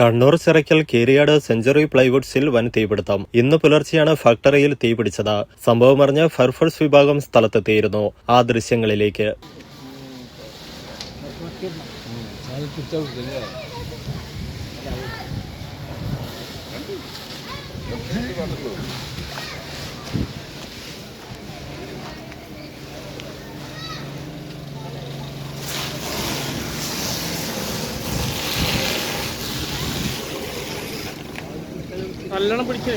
Kannur Chirakkal Keeriyad century പ്ലൈവുഡ്സിൽ വൻ തീപിടുത്തം. ഇന്ന് പുലർച്ചെയാണ് ഫാക്ടറിയിൽ തീപിടിച്ചത്. സംഭവമറിഞ്ഞ് ഫയർഫോഴ്സ് വിഭാഗം സ്ഥലത്തെത്തിയിരുന്നു. ആ ദൃശ്യങ്ങളിലേക്ക്. നല്ലോണം പിടിക്കേ